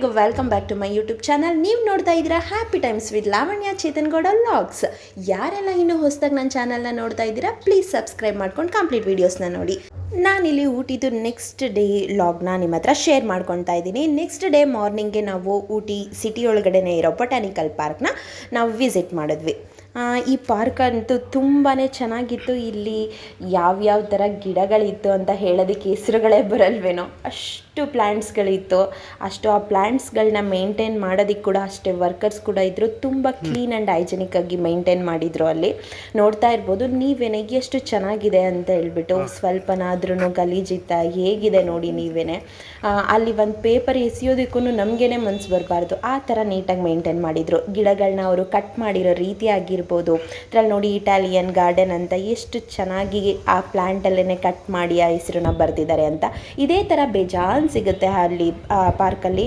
ಎಲ್ರಿಗೂ welcome back to my YouTube channel ನೀವು ನೋಡ್ತಾ ಇದ್ದೀರಾ happy times with Lavanya Chetan Gowda vlogs ಯಾರೆಲ್ಲ ಇನ್ನೂ ಹೊಸದಾಗಿ ನನ್ನ ಚಾನಲ್ನ ನೋಡ್ತಾ ಇದ್ದೀರಾ ಪ್ಲೀಸ್ ಸಬ್ಸ್ಕ್ರೈಬ್ ಮಾಡ್ಕೊಂಡು ಕಂಪ್ಲೀಟ್ ವೀಡಿಯೋಸ್ನ ನೋಡಿ. ನಾನಿಲ್ಲಿ ಊಟಿದು ನೆಕ್ಸ್ಟ್ ಡೇ ಲಾಗ್ನ ನಿಮ್ಮ ಹತ್ರ ಶೇರ್ ಮಾಡ್ಕೊತಾ ಇದ್ದೀನಿ. ನೆಕ್ಸ್ಟ್ ಡೇ ಮಾರ್ನಿಂಗ್ಗೆ ನಾವು ಊಟಿ ಸಿಟಿ ಒಳಗಡೆನೇ ಇರೋ ಬೊಟಾನಿಕಲ್ ಪಾರ್ಕ್ನ ನಾವು ವಿಸಿಟ್ ಮಾಡಿದ್ವಿ. ಈ ಪಾರ್ಕ್ ಅಂತೂ ತುಂಬಾ ಚೆನ್ನಾಗಿತ್ತು. ಇಲ್ಲಿ ಯಾವ್ಯಾವ ಥರ ಗಿಡಗಳಿತ್ತು ಅಂತ ಹೇಳೋದಕ್ಕೆ ಹೆಸರುಗಳೇ ಬರಲ್ವೇನೋ. ಅಷ್ಟು ಪ್ಲ್ಯಾಂಟ್ಸ್ಗಳಿತ್ತು ಅಷ್ಟು ಆ ಪ್ಲ್ಯಾಂಟ್ಸ್ಗಳನ್ನ ಮೇಂಟೈನ್ ಮಾಡೋದಕ್ಕೆ ಕೂಡ ಅಷ್ಟೇ ವರ್ಕರ್ಸ್ ಕೂಡ ಇದ್ದರು ತುಂಬ ಕ್ಲೀನ್ ಆ್ಯಂಡ್ ಹೈಜೆನಿಕ್ ಆಗಿ ಮೇಂಟೈನ್ ಮಾಡಿದರು ಅಲ್ಲಿ. ನೋಡ್ತಾ ಇರ್ಬೋದು ನೀವೇನೆ ಎಷ್ಟು ಚೆನ್ನಾಗಿದೆ ಅಂತ ಹೇಳ್ಬಿಟ್ಟು ಸ್ವಲ್ಪನಾದ್ರೂ ಗಲೀಜಿತ್ತ ಹೇಗಿದೆ ನೋಡಿ ನೀವೇನೆ. ಅಲ್ಲಿ ಒಂದು ಪೇಪರ್ ಎಸೆಯೋದಕ್ಕೂ ನಮಗೇನೆ ಮನ್ಸು ಬರಬಾರ್ದು. ಆ ಥರ ನೀಟಾಗಿ ಮೇಂಟೈನ್ ಮಾಡಿದರು. ಗಿಡಗಳನ್ನ ಅವರು ಕಟ್ ಮಾಡಿರೋ ರೀತಿ ಆಗಿರ್ಬೋದು ಅದರಲ್ಲಿ ನೋಡಿ ಇಟಾಲಿಯನ್ ಗಾರ್ಡನ್ ಅಂತ ಎಷ್ಟು ಚೆನ್ನಾಗಿ ಆ ಪ್ಲ್ಯಾಂಟಲ್ಲೇ ಕಟ್ ಮಾಡಿ ಆ ಹೆಸರನ್ನ ಬರೆದಿದ್ದಾರೆ ಅಂತ. ಇದೇ ಥರ ಬೇಜಾನ್ ಸಿಗುತ್ತೆ ಅಲ್ಲಿ ಪಾರ್ಕಲ್ಲಿ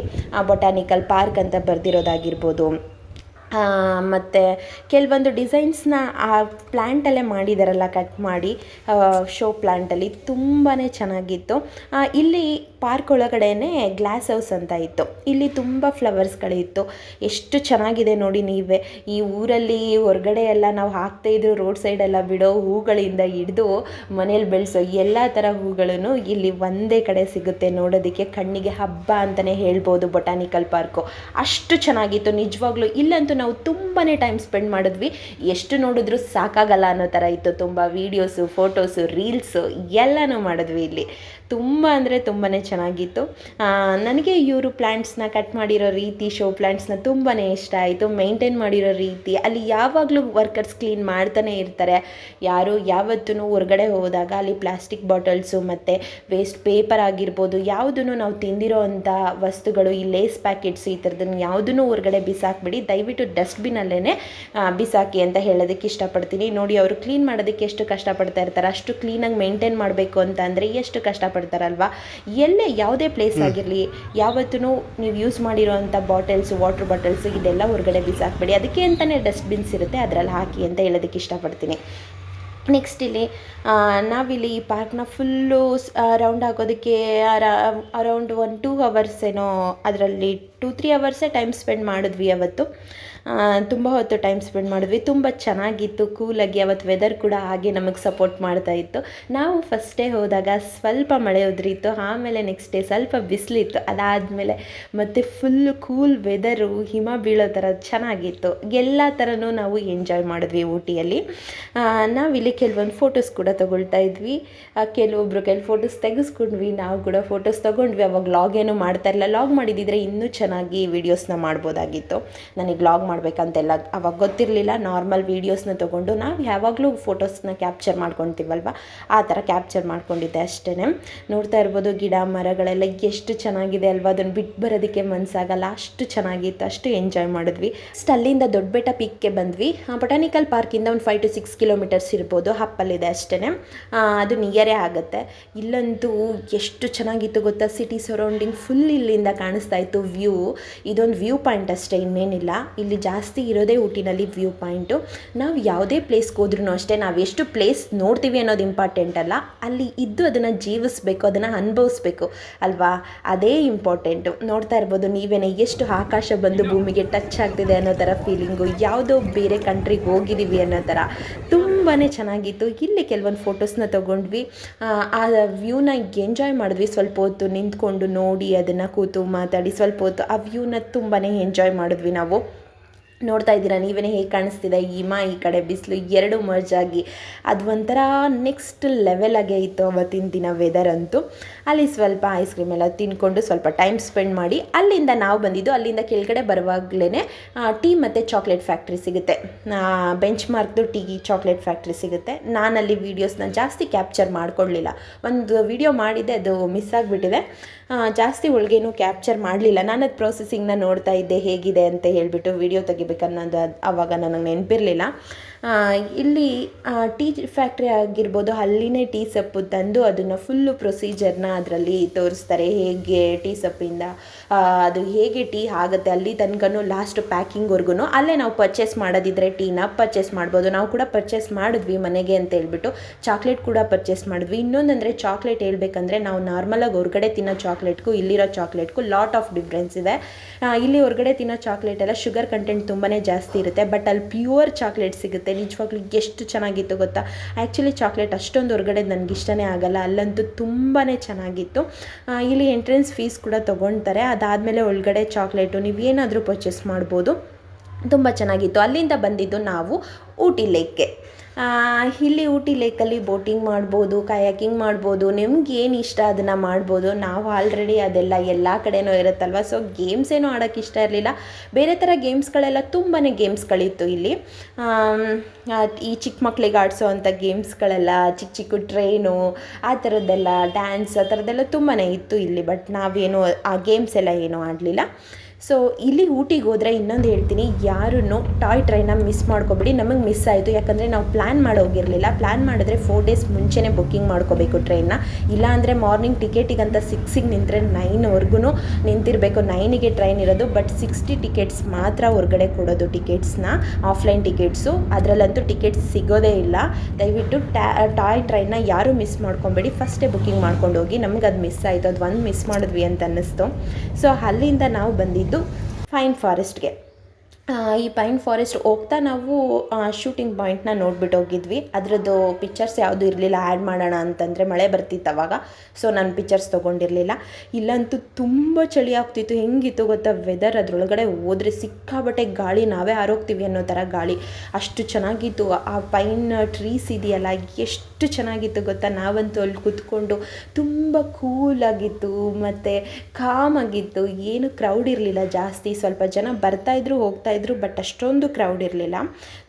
ಬೊಟಾನಿಕಲ್ ಪಾರ್ಕ್ ಅಂತ ಬರೆದಿರೋದಾಗಿರ್ಬೋದು. ಮತ್ತು ಕೆಲವೊಂದು ಡಿಸೈನ್ಸ್ನ ಆ ಪ್ಲ್ಯಾಂಟಲ್ಲೇ ಮಾಡಿದಾರಲ್ಲ ಕಟ್ ಮಾಡಿ ಶೋ ಪ್ಲ್ಯಾಂಟಲ್ಲಿ ತುಂಬಾ ಚೆನ್ನಾಗಿತ್ತು. ಇಲ್ಲಿ ಪಾರ್ಕ್ ಒಳಗಡೆನೇ ಗ್ಲಾಸ್ ಹೌಸ್ ಅಂತ ಇತ್ತು. ಇಲ್ಲಿ ತುಂಬ ಫ್ಲವರ್ಸ್ಗಳಿತ್ತು ಎಷ್ಟು ಚೆನ್ನಾಗಿದೆ ನೋಡಿ ನೀವೇ. ಈ ಊರಲ್ಲಿ ಹೊರಗಡೆ ಎಲ್ಲ ನಾವು ಹಾಕ್ತಾ ಇದ್ರು ರೋಡ್ ಸೈಡೆಲ್ಲ ಬಿಡೋ ಹೂಗಳಿಂದ ಹಿಡಿದು ಮನೇಲಿ ಬೆಳೆಸೋ ಎಲ್ಲ ಥರ ಹೂಗಳನ್ನು ಇಲ್ಲಿ ಒಂದೇ ಕಡೆ ಸಿಗುತ್ತೆ ನೋಡೋದಕ್ಕೆ. ಕಣ್ಣಿಗೆ ಹಬ್ಬ ಅಂತಲೇ ಹೇಳ್ಬೋದು ಬೊಟಾನಿಕಲ್ ಪಾರ್ಕು. ಅಷ್ಟು ಚೆನ್ನಾಗಿತ್ತು. ನಿಜವಾಗ್ಲೂ ಇಲ್ಲಂತೂ ನಾವು ತುಂಬಾ ಟೈಮ್ ಸ್ಪೆಂಡ್ ಮಾಡಿದ್ವಿ. ಎಷ್ಟು ನೋಡಿದ್ರು ಸಾಕಾಗಲ್ಲ ಅನ್ನೋ ಥರ ಇತ್ತು. ತುಂಬ ವೀಡಿಯೋಸು ಫೋಟೋಸು ರೀಲ್ಸು ಎಲ್ಲನೂ ಮಾಡಿದ್ವಿ ಇಲ್ಲಿ. ತುಂಬ ಅಂದರೆ ತುಂಬಾ ಚೆನ್ನಾಗಿತ್ತು. ನನಗೆ ಇವರು ಪ್ಲ್ಯಾಂಟ್ಸ್ನ ಕಟ್ ಮಾಡಿರೋ ರೀತಿ ಶೋ ಪ್ಲ್ಯಾಂಟ್ಸ್ನ ತುಂಬಾ ಇಷ್ಟ ಆಯಿತು. ಮೇಂಟೈನ್ ಮಾಡಿರೋ ರೀತಿ, ಅಲ್ಲಿ ಯಾವಾಗಲೂ ವರ್ಕರ್ಸ್ ಕ್ಲೀನ್ ಮಾಡ್ತಾನೆ ಇರ್ತಾರೆ. ಯಾರು ಯಾವತ್ತೂ ಹೊರಗಡೆ ಹೋದಾಗ ಅಲ್ಲಿ ಪ್ಲಾಸ್ಟಿಕ್ ಬಾಟಲ್ಸು ಮತ್ತು ವೇಸ್ಟ್ ಪೇಪರ್ ಆಗಿರ್ಬೋದು ಯಾವುದನ್ನು ನಾವು ತಿಂದಿರೋ ವಸ್ತುಗಳು ಈ ಲೇಸ್ ಪ್ಯಾಕೆಟ್ಸ್ ಈ ಥರದನ್ನು ಯಾವುದನ್ನು ಹೊರಗಡೆ ಬಿಸಾಕ್ಬಿಡಿ, ದಯವಿಟ್ಟು ಡಸ್ಟ್ಬಿನಲ್ಲೇ ಬಿಸಾಕಿ ಅಂತ ಹೇಳೋದಕ್ಕೆ ಇಷ್ಟಪಡ್ತೀನಿ. ನೋಡಿ, ಅವರು ಕ್ಲೀನ್ ಮಾಡೋದಕ್ಕೆ ಎಷ್ಟು ಕಷ್ಟಪಡ್ತಾ ಇರ್ತಾರೆ, ಅಷ್ಟು ಕ್ಲೀನಾಗಿ ಮೇಂಟೈನ್ ಮಾಡಬೇಕು ಅಂತ ಅಂದರೆ ಎಷ್ಟು ಕಷ್ಟಪಡ್ತಾರಲ್ವಾ ಎಲ್ಲೇ ಯಾವುದೇ ಪ್ಲೇಸ್ ಆಗಿರಲಿ ಯಾವತ್ತೂ ನೀವು ಯೂಸ್ ಮಾಡಿರೋ ಅಂಥ ಬಾಟಲ್ಸ್ ವಾಟರ್ ಬಾಟಲ್ಸ್ ಇದೆಲ್ಲ ಹೊರಗಡೆ ಬಿಸಾಕ್ಬೇಡಿ. ಅದಕ್ಕೆ ಅಂತಲೇ ಡಸ್ಟ್ಬಿನ್ಸ್ ಇರುತ್ತೆ ಅದರಲ್ಲಿ ಹಾಕಿ ಅಂತ ಹೇಳೋದಕ್ಕೆ ಇಷ್ಟಪಡ್ತೀನಿ. ನೆಕ್ಸ್ಟ್ ಇಲ್ಲಿ ನಾವಿಲ್ಲಿ ಈ ಪಾರ್ಕ್ನ ಫುಲ್ಲು ರೌಂಡ್ ಹಾಕೋದಕ್ಕೆ ಅರೌಂಡ್ ಒನ್ ಟೂ ಅವರ್ಸ್ ಏನೋ ಅದರಲ್ಲಿ ಟೂ ತ್ರೀ ಅವರ್ಸೇ ಟೈಮ್ ಸ್ಪೆಂಡ್ ಮಾಡಿದ್ವಿ ಅವತ್ತು ತುಂಬ ಹೊತ್ತು ಟೈಮ್ ಸ್ಪೆಂಡ್ ಮಾಡಿದ್ವಿ. ತುಂಬ ಚೆನ್ನಾಗಿತ್ತು. ಕೂಲಾಗಿ ಅವತ್ತು ವೆದರ್ ಕೂಡ ಹಾಗೆ ನಮಗೆ ಸಪೋರ್ಟ್ ಮಾಡ್ತಾ ಇತ್ತು. ನಾವು ಫಸ್ಟ್ ಡೇ ಹೋದಾಗ ಸ್ವಲ್ಪ ಮಳೆ ಉದುರಿತ್ತು. ಆಮೇಲೆ ನೆಕ್ಸ್ಟ್ ಡೇ ಸ್ವಲ್ಪ ಬಿಸಿಲಿತ್ತು. ಅದಾದಮೇಲೆ ಮತ್ತು ಫುಲ್ ಕೂಲ್ ವೆದರು ಹಿಮ ಬೀಳೋ ಥರ ಚೆನ್ನಾಗಿತ್ತು. ಎಲ್ಲ ಥರನೂ ನಾವು ಎಂಜಾಯ್ ಮಾಡಿದ್ವಿ ಊಟಿಯಲ್ಲಿ. ನಾವಿಲ್ಲಿ ಕೆಲವೊಂದು ಫೋಟೋಸ್ ಕೂಡ ತೊಗೊಳ್ತಾ ಇದ್ವಿ. ಕೆಲವೊಬ್ರು ಕೆಲವು ಫೋಟೋಸ್ ತೆಗೆಸ್ಕೊಂಡ್ವಿ. ನಾವು ಕೂಡ ಫೋಟೋಸ್ ತೊಗೊಂಡ್ವಿ. ಅವಾಗ ಲಾಗ್ ಏನು ಮಾಡ್ತಾ ಇರಲಿಲ್ಲ. ಲಾಗ್ ಮಾಡಿದಿದ್ರೆ ಇನ್ನೂ ಚೆನ್ನಾಗಿ ವೀಡಿಯೋಸ್ನ ಮಾಡ್ಬೋದಾಗಿತ್ತು. ನನಗೆ ಲಾಗ್ ಮಾಡಬೇಕಂತೆಲ್ಲ ಅವಾಗ ಗೊತ್ತಿರಲಿಲ್ಲ. ನಾರ್ಮಲ್ ವೀಡಿಯೋಸ್ನ ತೊಗೊಂಡು ನಾವು ಯಾವಾಗಲೂ ಫೋಟೋಸ್ನ ಕ್ಯಾಪ್ಚರ್ ಮಾಡ್ಕೊತೀವಲ್ವ? ಆ ಥರ ಕ್ಯಾಪ್ಚರ್ ಮಾಡ್ಕೊಂಡಿದ್ದೆ ಅಷ್ಟೇ ನೋಡ್ತಾ ಇರ್ಬೋದು ಗಿಡ, ಮರಗಳೆಲ್ಲ ಎಷ್ಟು ಚೆನ್ನಾಗಿದೆ ಅಲ್ವಾ? ಅದನ್ನು ಬಿಟ್ಟು ಬರೋದಕ್ಕೆ ಮನಸ್ಸಾಗಲ್ಲ ಅಷ್ಟು ಚೆನ್ನಾಗಿತ್ತು. ಅಷ್ಟು ಎಂಜಾಯ್ ಮಾಡಿದ್ವಿ. ಅಷ್ಟು ಅಲ್ಲಿಂದ ದೊಡ್ಡಬೆಟ್ಟ ಪೀಕ್ಗೆ ಬಂದ್ವಿ. ಬೊಟಾನಿಕಲ್ ಪಾರ್ಕಿಂದ ಒಂದು ಫೈವ್ ಟು ಸಿಕ್ಸ್ ಕಿಲೋಮೀಟರ್ಸ್ ಇರ್ಬೋದು. ಹಪ್ಪಲ್ಲಿದೆ ಅಷ್ಟೇ ಅದು ನಿಯರೇ ಆಗುತ್ತೆ. ಇಲ್ಲಂತೂ ಎಷ್ಟು ಚೆನ್ನಾಗಿತ್ತು ಗೊತ್ತಾ? ಸಿಟಿ ಸರೌಂಡಿಂಗ್ ಫುಲ್ ಇಲ್ಲಿಂದ ಕಾಣಿಸ್ತಾ ಇತ್ತು. ವ್ಯೂ ಇದೊಂದು ವ್ಯೂ ಪಾಯಿಂಟ್ ಅಷ್ಟೇ, ಇನ್ನೇನಿಲ್ಲ. ಇಲ್ಲಿ ಜಾಸ್ತಿ ಇರೋದೇ ಊಟಿನಲ್ಲಿ ವ್ಯೂ ಪಾಯಿಂಟು. ನಾವು ಯಾವುದೇ ಪ್ಲೇಸ್ಗೆ ಹೋದ್ರೂ ಅಷ್ಟೇ ನಾವು ಎಷ್ಟು ಪ್ಲೇಸ್ ನೋಡ್ತೀವಿ ಅನ್ನೋದು ಇಂಪಾರ್ಟೆಂಟ್ ಅಲ್ಲ. ಅಲ್ಲಿ ಇದ್ದು ಅದನ್ನು ಜೀವಿಸ್ಬೇಕು ಅದನ್ನು ಅನುಭವಿಸ್ಬೇಕು ಅಲ್ವಾ? ಅದೇ ಇಂಪಾರ್ಟೆಂಟು. ನೋಡ್ತಾ ಇರ್ಬೋದು ನೀವೇನೆ ಎಷ್ಟು ಆಕಾಶ ಬಂದು ಭೂಮಿಗೆ ಟಚ್ ಆಗ್ತಿದೆ ಅನ್ನೋ ಥರ ಫೀಲಿಂಗು. ಯಾವುದೋ ಬೇರೆ ಕಂಟ್ರಿಗೆ ಹೋಗಿದ್ದೀವಿ ಅನ್ನೋ ಥರ. ತುಂಬಾ ಚೆನ್ನಾಗಿತ್ತು. ಇಲ್ಲಿ ಕೆಲವೊಂದು ಫೋಟೋಸ್ನ ತೊಗೊಂಡ್ವಿ. ಆ, ವ್ಯೂನ ಎಂಜಾಯ್ ಮಾಡಿದ್ವಿ. ಸ್ವಲ್ಪ ಹೊತ್ತು ನಿಂತ್ಕೊಂಡು ನೋಡಿ ಅದನ್ನು ಕೂತು ಮಾತಾಡಿ ಸ್ವಲ್ಪ ಹೊತ್ತು ಆ ವ್ಯೂನ ತುಂಬಾ ಎಂಜಾಯ್ ಮಾಡಿದ್ವಿ ನಾವು. ನೋಡ್ತಾ ಇದ್ದೀರಾ? ನೀವೇ ಹೇಗೆ ಕಾಣಿಸ್ತಿದೆ? ಹಿಮ ಈ ಕಡೆ ಬಿಸಿಲು ಎರಡು ಮರ್ಜ್ ಆಗಿ. ಅದು ಒಂಥರ ನೆಕ್ಸ್ಟ್ ಲೆವೆಲ್ ಆಗೇ ಇತ್ತು ಅವತ್ತಿನ ದಿನ ವೆದರ್ ಅಂತೂ. ಅಲ್ಲಿ ಸ್ವಲ್ಪ ಐಸ್ ಕ್ರೀಮ್ ಎಲ್ಲ ತಿನ್ಕೊಂಡು ಸ್ವಲ್ಪ ಟೈಮ್ ಸ್ಪೆಂಡ್ ಮಾಡಿ, ಅಲ್ಲಿಂದ ನಾವು ಬಂದಿದ್ದು, ಅಲ್ಲಿಂದ ಕೆಳಗಡೆ ಬರುವಾಗಲೇ ಟೀ ಮತ್ತು ಚಾಕ್ಲೇಟ್ ಫ್ಯಾಕ್ಟ್ರಿ ಸಿಗುತ್ತೆ. ಬೆಂಚ್ ಮಾರ್ಕ್ದು ಟೀ ಚಾಕ್ಲೇಟ್ ಫ್ಯಾಕ್ಟ್ರಿ ಸಿಗುತ್ತೆ. ನಾನಲ್ಲಿ ವೀಡಿಯೋಸ್ನ ಜಾಸ್ತಿ ಕ್ಯಾಪ್ಚರ್ ಮಾಡ್ಕೊಳ್ಳಲಿಲ್ಲ ಒಂದು ವಿಡಿಯೋ ಮಾಡಿದ್ದೆ, ಅದು ಮಿಸ್ ಆಗಿಬಿಟ್ಟಿದೆ. ಜಾಸ್ತಿ ಒಳಗೇನು ಕ್ಯಾಪ್ಚರ್ ಮಾಡಲಿಲ್ಲ. ನಾನು ಅದು ಪ್ರೊಸೆಸಿಂಗ್ನ ನೋಡ್ತಾ ಇದ್ದೆ, ಹೇಗಿದೆ ಅಂತ ಹೇಳಿಬಿಟ್ಟು ವಿಡಿಯೋ ತೆಗಿಬೇಕನ್ನೋದು ಆವಾಗ ನನಗೆ ನೆನಪಿರಲಿಲ್ಲ. ಇಲ್ಲಿ ಟೀ ಫ್ಯಾಕ್ಟ್ರಿ ಆಗಿರ್ಬೋದು, ಅಲ್ಲಿನೇ ಟೀ ಸೊಪ್ಪು ತಂದು ಅದನ್ನು ಫುಲ್ಲು ಪ್ರೊಸೀಜರ್ನ ಅದರಲ್ಲಿ ತೋರಿಸ್ತಾರೆ. ಹೇಗೆ ಟೀ ಸೊಪ್ಪಿಂದ ಅದು ಹೇಗೆ ಟೀ ಆಗುತ್ತೆ, ಅಲ್ಲಿ ತನಕನೂ ಲಾಸ್ಟ್ ಪ್ಯಾಕಿಂಗ್ವರೆಗೂ ಅಲ್ಲೇ ನಾವು ಪರ್ಚೇಸ್ ಮಾಡೋದಿದ್ರೆ ಟೀನ ಪರ್ಚೇಸ್ ಮಾಡ್ಬೋದು. ನಾವು ಕೂಡ ಪರ್ಚೇಸ್ ಮಾಡಿದ್ವಿ ಮನೆಗೆ ಅಂತ ಹೇಳ್ಬಿಟ್ಟು ಚಾಕ್ಲೇಟ್ ಕೂಡ ಪರ್ಚೇಸ್ ಮಾಡಿದ್ವಿ. ಇನ್ನೊಂದಂದರೆ ಚಾಕ್ಲೇಟ್ ಹೇಳ್ಬೇಕಂದ್ರೆ ನಾವು ನಾರ್ಮಲಾಗಿ ಹೊರಗಡೆ ತಿನ್ನೋ ಚಾಕ್ಲೇಟ್ಗೂ, ಇಲ್ಲಿರೋ ಚಾಕ್ಲೇಟ್ಗೂ ಲಾಟ್ ಆಫ್ ಡಿಫ್ರೆನ್ಸ್ ಇದೆ. ಇಲ್ಲಿ ಹೊರಗಡೆ ತಿನ್ನೋ ಚಾಕ್ಲೇಟ್ ಎಲ್ಲ ಶುಗರ್ ಕಂಟೆಂಟ್ ತುಂಬಾ ಜಾಸ್ತಿ ಇರುತ್ತೆ ಬಟ್ ಅಲ್ಲಿ ಪ್ಯೂರ್ ಚಾಕ್ಲೇಟ್ ಸಿಗುತ್ತೆ. ನಿಜವಾಗ್ಲೂ ಎಷ್ಟು ಚೆನ್ನಾಗಿತ್ತು ಗೊತ್ತಾ? ಆ್ಯಕ್ಚುಲಿ ಚಾಕ್ಲೇಟ್ ಅಷ್ಟೊಂದು ಹೊರಗಡೆ ನನಗೆ ಇಷ್ಟನೇ ಆಗಲ್ಲ, ಅಲ್ಲಂತೂ ತುಂಬಾ ಚೆನ್ನಾಗಿತ್ತು. ಇಲ್ಲಿ ಎಂಟ್ರೆನ್ಸ್ ಫೀಸ್ ಕೂಡ ತೊಗೊಳ್ತಾರೆ ಅದಾದಮೇಲೆ ಒಳಗಡೆ ಚಾಕ್ಲೇಟು ನೀವೇನಾದರೂ ಪರ್ಚೇಸ್ ಮಾಡ್ಬೋದು. ತುಂಬ ಚೆನ್ನಾಗಿತ್ತು. ಅಲ್ಲಿಂದ ಬಂದಿದ್ದು ನಾವು ಊಟಿ ಲೇಕ್ಗೆ ಇಲ್ಲಿ ಊಟಿ ಲೇಕಲ್ಲಿ ಬೋಟಿಂಗ್ ಮಾಡ್ಬೋದು ಕಾಯಾಕಿಂಗ್ ಮಾಡ್ಬೋದು, ನಿಮ್ಗೆ ಏನು ಇಷ್ಟ ಅದನ್ನು ಮಾಡ್ಬೋದು? ನಾವು ಆಲ್ರೆಡಿ ಅದೆಲ್ಲ ಎಲ್ಲ ಕಡೆನೂ ಇರುತ್ತಲ್ವ? ಸೊ ಗೇಮ್ಸ್ ಏನೂ ಆಡೋಕ್ಕೆ ಇಷ್ಟ ಇರಲಿಲ್ಲ. ಬೇರೆ ಥರ ಗೇಮ್ಸ್ಗಳೆಲ್ಲ ತುಂಬಾ ಗೇಮ್ಸ್ಗಳಿತ್ತು ಇಲ್ಲಿ. ಈ ಚಿಕ್ಕ ಮಕ್ಕಳಿಗೆ ಆಡಿಸೋ ಅಂಥ ಗೇಮ್ಸ್ಗಳೆಲ್ಲ ಚಿಕ್ಕ ಚಿಕ್ಕ ಟ್ರೈನು ಆ ಥರದ್ದೆಲ್ಲ ಡ್ಯಾನ್ಸ್ ಆ ಥರದ್ದೆಲ್ಲ ತುಂಬಾ ಇತ್ತು ಇಲ್ಲಿ ಬಟ್ ನಾವೇನು ಆ ಗೇಮ್ಸ್ ಎಲ್ಲ ಏನೂ ಆಡಲಿಲ್ಲ. ಸೊ ಇಲ್ಲಿ ಊಟಿಗೆ ಹೋದರೆ ಇನ್ನೊಂದು ಹೇಳ್ತೀನಿ ಯಾರೂ ಟಾಯ್ ಟ್ರೈನ ಮಿಸ್ ಮಾಡ್ಕೊಬೇಡಿ, ನಮಗೆ ಮಿಸ್ ಆಯಿತು. ಯಾಕಂದರೆ ನಾವು ಪ್ಲ್ಯಾನ್ ಮಾಡೋಗಿರಲಿಲ್ಲ ಪ್ಲ್ಯಾನ್ ಮಾಡಿದ್ರೆ ಫೋರ್ ಡೇಸ್ ಮುಂಚೆನೇ ಬುಕ್ಕಿಂಗ್ ಮಾಡ್ಕೋಬೇಕು ಟ್ರೈನ್ನ ಇಲ್ಲಾಂದರೆ ಮಾರ್ನಿಂಗ್ ಟಿಕೆಟಿಗಂತ ಸಿಕ್ಸಿಗೆ ನಿಂತರೆ ನೈನ್ವರೆಗೂ ನಿಂತಿರಬೇಕು. ನೈನಿಗೆ ಟ್ರೈನ್ ಇರೋದು ಬಟ್ ಸಿಕ್ಸ್ಟಿ ಟಿಕೆಟ್ಸ್ ಮಾತ್ರ ಹೊರಗಡೆ ಕೊಡೋದು ಟಿಕೆಟ್ಸ್ನ ಆಫ್ಲೈನ್ ಟಿಕೆಟ್ಸು ಅದರಲ್ಲಂತೂ ಟಿಕೆಟ್ಸ್ ಸಿಗೋದೇ ಇಲ್ಲ. ದಯವಿಟ್ಟು ಟ್ಯಾ ಟಾಯ್ ಟ್ರೈನ್ನ ಯಾರೂ ಮಿಸ್ ಮಾಡ್ಕೊಬೇಡಿ. ಫಸ್ಟೇ ಬುಕ್ಕಿಂಗ್ ಮಾಡ್ಕೊಂಡು ಹೋಗಿ ನಮ್ಗೆ ಅದು ಮಿಸ್ ಆಯಿತು. ಅದು ಒಂದು ಮಿಸ್ ಮಾಡಿದ್ವಿ ಅಂತ ಅನ್ನಿಸ್ತು. ಸೊ ಅಲ್ಲಿಂದ ನಾವು ಬಂದಿದ್ದು ಫೈನ್ ಫಾರೆಸ್ಟ್ಗೆ ಆ, ಈ ಪೈನ್ ಫಾರೆಸ್ಟ್ ಹೋಗ್ತಾ ನಾವು ಶೂಟಿಂಗ್ ಪಾಯಿಂಟ್ನ ನೋಡ್ಬಿಟ್ಟು ಹೋಗಿದ್ವಿ. ಅದರದ್ದು ಪಿಕ್ಚರ್ಸ್ ಯಾವುದೂ ಇರಲಿಲ್ಲ ಆ್ಯಡ್ ಮಾಡೋಣ ಅಂತಂದರೆ ಮಳೆ ಬರ್ತಿತ್ತು ಅವಾಗ. ಸೊ ನಾನು ಪಿಕ್ಚರ್ಸ್ ತೊಗೊಂಡಿರಲಿಲ್ಲ. ಇಲ್ಲಂತೂ ತುಂಬ ಚಳಿ ಆಗ್ತಿತ್ತು. ಹೆಂಗಿತ್ತು ಗೊತ್ತಾ? ವೆದರ್ ಅದರೊಳಗಡೆ ಹೋದರೆ ಸಿಕ್ಕಾಬಟ್ಟೆ ಗಾಳಿ, ನಾವೇ ಆರೋಗ್ತೀವಿ ಅನ್ನೋ ಥರ ಗಾಳಿ. ಅಷ್ಟು ಚೆನ್ನಾಗಿತ್ತು. ಆ ಪೈನ್ ಟ್ರೀಸ್ ಇದೆಯಲ್ಲ, ಎಷ್ಟು ಚೆನ್ನಾಗಿತ್ತು ಗೊತ್ತಾ? ನಾವಂತೂ ಅಲ್ಲಿ ಕೂತ್ಕೊಂಡು ತುಂಬ ಕೂಲಾಗಿತ್ತು ಮತ್ತು ಕಾಮಾಗಿತ್ತು ಏನು ಕ್ರೌಡ್ ಇರಲಿಲ್ಲ ಜಾಸ್ತಿ. ಸ್ವಲ್ಪ ಜನ ಬರ್ತಾಯಿದ್ರು ಹೋಗ್ತಾಯಿದ್ರು ಬಟ್ ಅಷ್ಟೊಂದು ಕ್ರೌಡ್ ಇರಲಿಲ್ಲ.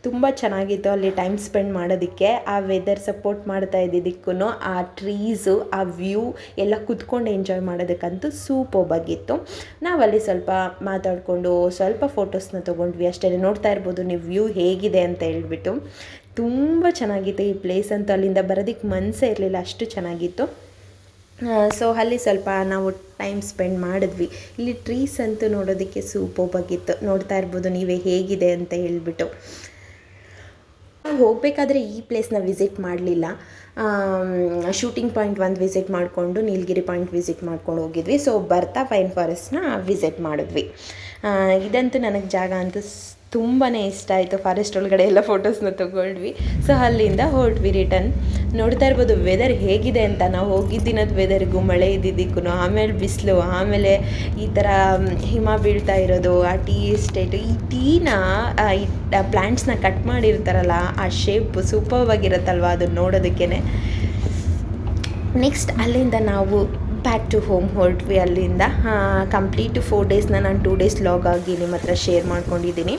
ತುಂಬ ಚೆನ್ನಾಗಿತ್ತು ಅಲ್ಲಿ ಟೈಮ್ ಸ್ಪೆಂಡ್ ಮಾಡೋದಕ್ಕೆ. ಆ ವೆದರ್ ಸಪೋರ್ಟ್ ಮಾಡ್ತಾ ಇದ್ದಿದ್ದಕ್ಕೂ ಆ ಟ್ರೀಸು ಆ ವ್ಯೂ ಎಲ್ಲ ಕುತ್ಕೊಂಡು ಎಂಜಾಯ್ ಮಾಡೋದಕ್ಕಂತೂ ಸೂಪರ್ಬಾಗಿತ್ತು ನಾವಲ್ಲಿ ಸ್ವಲ್ಪ ಮಾತಾಡಿಕೊಂಡು ಸ್ವಲ್ಪ ಫೋಟೋಸ್ನ ತೊಗೊಂಡ್ವಿ. ಅಷ್ಟೇ ನೋಡ್ತಾ ಇರ್ಬೋದು ನೀವು ವ್ಯೂ ಹೇಗಿದೆ ಅಂತ ಹೇಳ್ಬಿಟ್ಟು. ತುಂಬ ಚೆನ್ನಾಗಿತ್ತು ಈ ಪ್ಲೇಸ್ ಅಂತೂ ಅಲ್ಲಿಂದ ಬರೋದಕ್ಕೆ ಮನಸ್ಸೇ ಇರಲಿಲ್ಲ. ಅಷ್ಟು ಚೆನ್ನಾಗಿತ್ತು. ಸೊ ಅಲ್ಲಿ ಸ್ವಲ್ಪ ನಾವು ಟೈಮ್ ಸ್ಪೆಂಡ್ ಮಾಡಿದ್ವಿ. ಇಲ್ಲಿ ಟ್ರೀಸ್ ಅಂತೂ ನೋಡೋದಕ್ಕೆ ಸೂಪರ್ಬಾಗಿತ್ತು ನೋಡ್ತಾ ಇರ್ಬೋದು ನೀವೇ ಹೇಗಿದೆ ಅಂತ ಹೇಳಿಬಿಟ್ಟು. ನಾವು ಹೋಗಬೇಕಾದ್ರೆ ಈ ಪ್ಲೇಸ್ನ ವಿಸಿಟ್ ಮಾಡಲಿಲ್ಲ. ಶೂಟಿಂಗ್ ಪಾಯಿಂಟ್ ಒಂದು ವಿಸಿಟ್ ಮಾಡಿಕೊಂಡು, ನೀಲಗಿರಿ ಪಾಯಿಂಟ್ ವಿಸಿಟ್ ಮಾಡ್ಕೊಂಡು ಹೋಗಿದ್ವಿ. ಸೊ ಬರ್ತಾ ಫೈನ್ ಫಾರೆಸ್ಟ್ನ ವಿಸಿಟ್ ಮಾಡಿದ್ವಿ. ಇದಂತೂ ನನಗೆ ಜಾಗ ಅಂತೂ ತುಂಬಾ ಇಷ್ಟ ಆಯಿತು ಫಾರೆಸ್ಟ್ ಒಳಗಡೆ ಎಲ್ಲ ಫೋಟೋಸ್ನ ತೊಗೊಂಡ್ವಿ. ಸೊ ಅಲ್ಲಿಂದ ಹೊರಟ್ವಿ ರಿಟರ್ನ್ ನೋಡ್ತಾ ಇರ್ಬೋದು ವೆದರ್ ಹೇಗಿದೆ ಅಂತ. ನಾವು ಹೋಗಿದ್ದಿನದ ವೆದರ್ಗೂ ಮಳೆ ಇದ್ದಿದ್ದಕ್ಕೂ ಆಮೇಲೆ ಬಿಸಿಲು, ಆಮೇಲೆ ಈ ಥರ ಹಿಮ ಬೀಳ್ತಾ ಇರೋದು, ಆ ಟೀ ಎಸ್ಟೇಟು ಈ ಟೀನ ಪ್ಲ್ಯಾಂಟ್ಸ್ನ ಕಟ್ ಮಾಡಿರ್ತಾರಲ್ಲ, ಆ ಶೇಪ್ ಸೂಪರ್ವಾಗಿರುತ್ತಲ್ವ ಅದನ್ನ ನೋಡೋದಕ್ಕೇ ನೆಕ್ಸ್ಟ್ ಅಲ್ಲಿಂದ ನಾವು ಬ್ಯಾಕ್ ಟು ಹೋಮ್ ಹೊರಟ್ವಿ ಅಲ್ಲಿಂದ. ಕಂಪ್ಲೀಟ್ ಫೋರ್ ಡೇಸ್ನ ನಾನು ಟೂ ಡೇಸ್ ಲಾಗ್ ಆಗಿ ನಿಮ್ಮ ಹತ್ರ ಶೇರ್ ಮಾಡ್ಕೊಂಡಿದ್ದೀನಿ.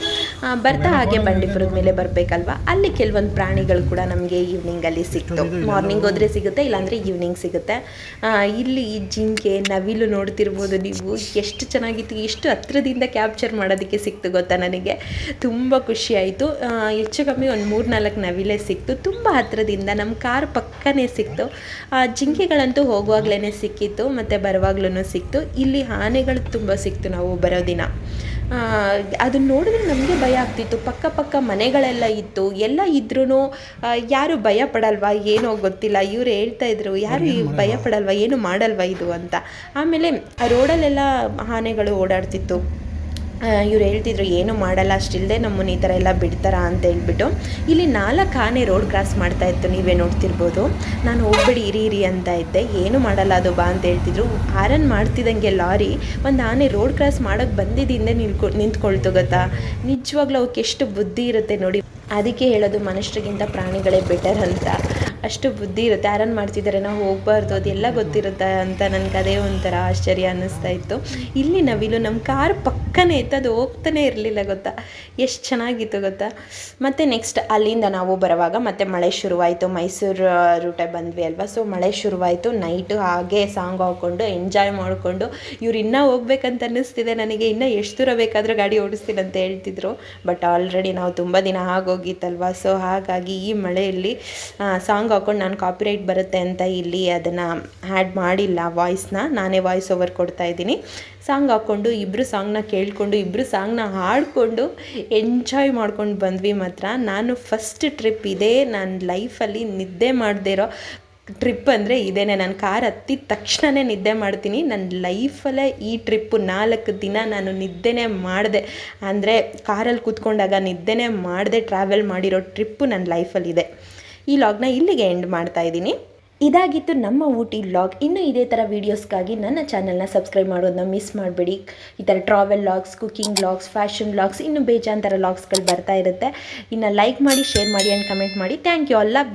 ಬರ್ತಾ ಹಾಗೆ ಬಂಡೀಪುರದ ಮೇಲೆ ಬರಬೇಕಲ್ವಾ? ಅಲ್ಲಿ ಕೆಲವೊಂದು ಪ್ರಾಣಿಗಳು ಕೂಡ ನಮಗೆ ಈವ್ನಿಂಗಲ್ಲಿ ಸಿಕ್ತು. ಮಾರ್ನಿಂಗ್ ಹೋದರೆ ಸಿಗುತ್ತೆ ಇಲ್ಲಾಂದರೆ ಈವ್ನಿಂಗ್ ಸಿಗುತ್ತೆ. ಇಲ್ಲಿ ಈ ಜಿಂಕೆ ನವಿಲು ನೋಡ್ತಿರ್ಬೋದು ನೀವು. ಎಷ್ಟು ಚೆನ್ನಾಗಿತ್ತು ಎಷ್ಟು ಹತ್ರದಿಂದ ಕ್ಯಾಪ್ಚರ್ ಮಾಡೋದಕ್ಕೆ ಸಿಕ್ತು ಗೊತ್ತಾ ನನಗೆ? ತುಂಬ ಖುಷಿ ಆಯಿತು. ಹೆಚ್ಚು ಕಮ್ಮಿ ಒಂದು ಮೂರು ನಾಲ್ಕು ನವಿಲೇ ಸಿಕ್ತು. ತುಂಬ ಹತ್ರದಿಂದ ನಮ್ಮ ಕಾರ್ ಪಕ್ಕನೇ ಸಿಕ್ತು. ಜಿಂಕೆಗಳಂತೂ ಹೋಗುವಾಗಲೇ ಸಿಕ್ಕಿತ್ತು. ಮತ್ತು ಬರುವಾಗ್ಲೂ ಸಿಕ್ತು. ಇಲ್ಲಿ ಆನೆಗಳು ತುಂಬ ಸಿಕ್ತು ನಾವು ಬರೋ ದಿನ. ಅದನ್ನ ನೋಡಿದ್ರೆ ನಮಗೆ ಭಯ ಆಗ್ತಿತ್ತು. ಪಕ್ಕ ಪಕ್ಕ ಮನೆಗಳೆಲ್ಲ ಇತ್ತು. ಎಲ್ಲ ಇದ್ರೂ ಯಾರು ಭಯ ಪಡಲ್ವಾ? ಏನೋ ಗೊತ್ತಿಲ್ಲ. ಇವ್ರು ಹೇಳ್ತಾ ಇದ್ರು ಯಾರು ಭಯ ಪಡಲ್ವಾ? ಏನು ಮಾಡಲ್ವಾ ಇದು ಅಂತ. ಆಮೇಲೆ ಆ ರೋಡಲ್ಲೆಲ್ಲ ಆನೆಗಳು ಓಡಾಡ್ತಿತ್ತು. ಇವ್ರು ಹೇಳ್ತಿದ್ರು, ಏನು ಮಾಡಲ್ಲ ಅಷ್ಟಿಲ್ಲದೆ ನಮ್ಮನ್ನು ಈ ಥರ ಎಲ್ಲ ಬಿಡ್ತಾರಾ? ಅಂತ ಹೇಳ್ಬಿಟ್ಟು, ಇಲ್ಲಿ ನಾಲ್ಕು ಆನೆ ರೋಡ್ ಕ್ರಾಸ್ ಮಾಡ್ತಾ ಇತ್ತು, ನೀವೇ ನೋಡ್ತಿರ್ಬೋದು. ನಾನು ಹೋಗ್ಬೇಡಿ, ಇರಿ ಇರಿ ಅಂತ ಇದ್ದೆ. ಏನು ಮಾಡಲ್ಲ, ಅದು ಬಾ ಅಂತ ಹೇಳ್ತಿದ್ರು. ಹಾರನ್ ಮಾಡ್ತಿದ್ದಂಗೆ ಲಾರಿ ಒಂದು ಆನೆ ರೋಡ್ ಕ್ರಾಸ್ ಮಾಡೋಕ್ಕೆ ಬಂದಿದ್ದಿಂದ ನಿಲ್ಕೊ, ನಿಂತ್ಕೊಳ್ತು, ಗೊತ್ತಾ? ನಿಜವಾಗ್ಲೂ ಅವಕ್ಕೆ ಎಷ್ಟು ಬುದ್ಧಿ ಇರುತ್ತೆ ನೋಡಿ. ಅದಕ್ಕೆ ಹೇಳೋದು ಮನುಷ್ಯರಿಗಿಂತ ಪ್ರಾಣಿಗಳೇ ಬೆಟರ್ ಅಂತ. ಅಷ್ಟು ಬುದ್ಧಿ ಇರುತ್ತೆ. ಆರನ್ ಮಾಡ್ತಿದ್ದಾರೆ ನಾವು ಹೋಗಬಾರ್ದು, ಅದೆಲ್ಲ ಗೊತ್ತಿರುತ್ತೆ ಅಂತ ನನಗೆ ಅದೇ ಒಂಥರ ಆಶ್ಚರ್ಯ ಅನ್ನಿಸ್ತಾ ಇತ್ತು. ಇಲ್ಲಿ ನವಿಲು ನಮ್ಮ ಕಾರ್ ಪಕ್ಕನೇ ಇತ್ತು, ಅದು ಹೋಗ್ತಾನೆ ಇರಲಿಲ್ಲ ಗೊತ್ತಾ? ಎಷ್ಟು ಚೆನ್ನಾಗಿತ್ತು ಗೊತ್ತಾ? ಮತ್ತು ನೆಕ್ಸ್ಟ್ ಅಲ್ಲಿಂದ ನಾವು ಬರುವಾಗ ಮತ್ತೆ ಮಳೆ ಶುರುವಾಯಿತು. ಮೈಸೂರು ರೂಟೆ ಬಂದ್ವಿ ಅಲ್ವಾ? ಸೊ ಮಳೆ ಶುರುವಾಯಿತು. ನೈಟು ಹಾಗೆ ಸಾಂಗ್ ಹಾಕ್ಕೊಂಡು ಎಂಜಾಯ್ ಮಾಡಿಕೊಂಡು, ಇವ್ರು ಇನ್ನೂ ಹೋಗ್ಬೇಕಂತ ಅನ್ನಿಸ್ತಿದೆ ನನಗೆ. ಇನ್ನೂ ಎಷ್ಟು ದೂರ ಬೇಕಾದರೂ ಗಾಡಿ ಓಡಿಸ್ತೀನಿ ಅಂತ ಹೇಳ್ತಿದ್ರು. ಬಟ್ ಆಲ್ರೆಡಿ ನಾವು ತುಂಬ ದಿನ ಆಗೋಗಿತ್ತಲ್ವ? ಸೊ ಹಾಗಾಗಿ ಈ ಮಳೆಯಲ್ಲಿ ಸಾಂಗ್ ಹಾಕ್ಕೊಂಡು ನಾನು ಕಾಪಿರೈಟ್ ಬರುತ್ತೆ ಅಂತ ಇಲ್ಲಿ ಅದನ್ನು ಆ್ಯಡ್ ಮಾಡಿಲ್ಲ ವಾಯ್ಸ್ನ ನಾನೇ ವಾಯ್ಸ್ ಓವರ್ ಕೊಡ್ತಾ ಇದ್ದೀನಿ. ಸಾಂಗ್ ಹಾಕ್ಕೊಂಡು ಇಬ್ಬರು ಸಾಂಗ್ನ ಕೇಳಿಕೊಂಡು ಇಬ್ಬರು ಸಾಂಗ್ನ ಹಾಡಿಕೊಂಡು ಎಂಜಾಯ್ ಮಾಡ್ಕೊಂಡು ಬಂದ್ವಿ ಮಾತ್ರ. ನಾನು ಫಸ್ಟ್ ಟ್ರಿಪ್ ಇದೇ ನನ್ನ ಲೈಫಲ್ಲಿ ನಿದ್ದೆ ಮಾಡದೇ ಇರೋ ಟ್ರಿಪ್ ಅಂದರೆ ಇದೇನೆ. ನಾನು ಕಾರ್ ಹತ್ತಿದ ತಕ್ಷಣವೇ ನಿದ್ದೆ ಮಾಡ್ತೀನಿ. ನನ್ನ ಲೈಫಲ್ಲೇ ಈ ಟ್ರಿಪ್ಪು ನಾಲ್ಕು ದಿನ ನಾನು ನಿದ್ದೆನೇ ಮಾಡಿದೆ. ಅಂದರೆ ಕಾರಲ್ಲಿ ಕೂತ್ಕೊಂಡಾಗ ನಿದ್ದೆನೇ ಮಾಡದೆ ಟ್ರಾವೆಲ್ ಮಾಡಿರೋ ಟ್ರಿಪ್ಪು ನನ್ನ ಲೈಫಲ್ಲಿದೆ ಈ ಲಾಗ್ನ ಇಲ್ಲಿಗೆ ಎಂಡ್ ಮಾಡ್ತಾ ಇದ್ದೀನಿ. ಇದಾಗಿತ್ತು ನಮ್ಮ ಊಟಿ ಲಾಗ್ ಇನ್ನು ಇದೇ ಥರ ವೀಡಿಯೋಸ್ಗಾಗಿ ನನ್ನ ಚಾನಲ್ನ ಸಬ್ಸ್ಕ್ರೈಬ್ ಮಾಡೋದನ್ನ ಮಿಸ್ ಮಾಡಬೇಡಿ. ಈ ಥರ travel vlogs cooking vlogs fashion vlogs ಇನ್ನು ಬೇಜಾನ್ ಥರ ಲಾಗ್ಸ್ಗಳು ಬರ್ತಾ ಇರುತ್ತೆ. ಇನ್ನು ಲೈಕ್ ಮಾಡಿ ಶೇರ್ ಮಾಡಿ ಆ್ಯಂಡ್ ಕಮೆಂಟ್ ಮಾಡಿ. Thank you all love you